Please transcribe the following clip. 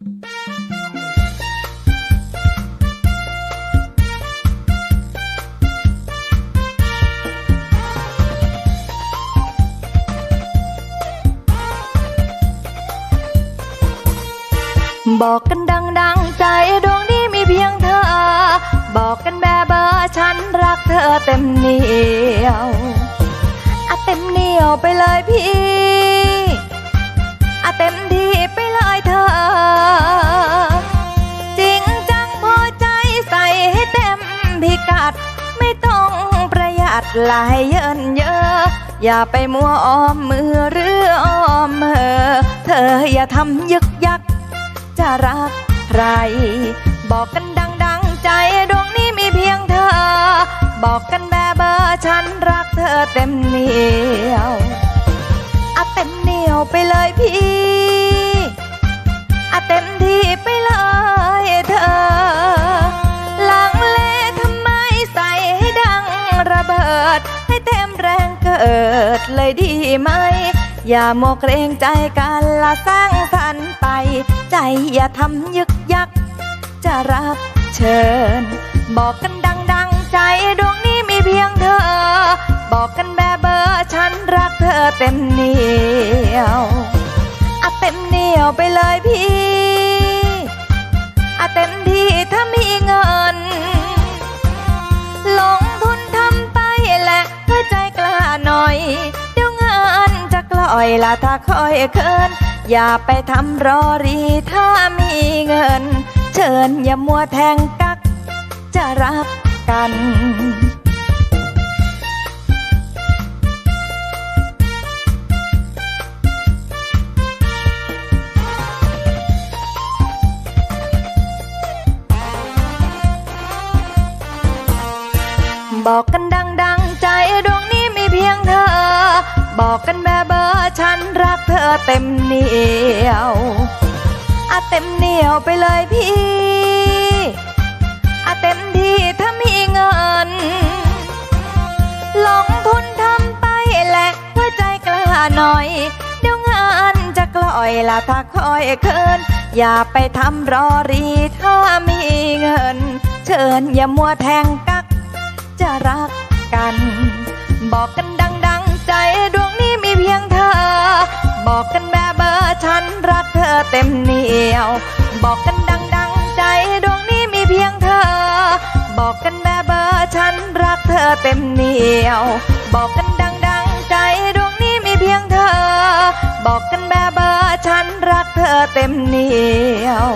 บอกกันดังๆ ใจดวงนี้มีเพียงเธอ บอกกันแบบเบอร์ฉันรักเธอเต็มเหนียวอะเต็มเหนียวไปเลยพี่ ประหยัดหลายเยินเยอะ อย่าไปมัวอ้อมมือหรืออ้อมเออเธออย่าทำยึกยัก จะรักใคร บอกกันดังๆใจดวงนี้มีเพียงเธอ บอกกันแบบเบอร์ฉันรักเธอเต็มเหนียวอะเต็มเหนียวไปเลยพี่ ด ให้เต็มแรงเกิดเลยดีไหม อย่าโมวเกรงใจกันละสร้างสรรค์ไป ใจอย่าทำยึกยัก จะรับเชิญ บอกกันดังๆใจดวงนี้มีเพียงเธอ บอกกันแบบเบอร์ฉันรักเธอเต็มเหนียวอะเต็มเหนียวไปเลยพี่อะเต็มที่ถ้ามีเงิน อ่อยละถ้าคอยเคินอย่าไปทำรอรีถ้ามีเงิน เชิญอย่ามัวแทงกัก จะรักกันบอกกันดัง ๆ ใจดว บอกกันแบบเบอร์ฉันรักเธอเต็มเหนียวอะเต็มเหนียวไปเลยพี่อะเต็มที่ถ้ามีเงิน ลงทุนทำไปแหละหัวใจกล้าหน่อย เดี๋ยวงานจะกล่อยละถ้าคอยเคินอย่าไปทำรอรีถ้ามีเงิน เชิญอย่ามัวแทงกัก จะรักกัน บอกกัน มีเพียงเธอ บอกกันแบบเบอร์ฉันรักเธอเต็มเหนียว บอกกันดังๆใจดวงนี้มีเพียงเธอ บอกกันแบบเบอร์ฉันรักเธอเต็มเหนียว บอกกันดังๆใจดวงนี้มีเพียงเธอ บอกกันแบบเบอร์ฉันรักเธอเต็มเหนียว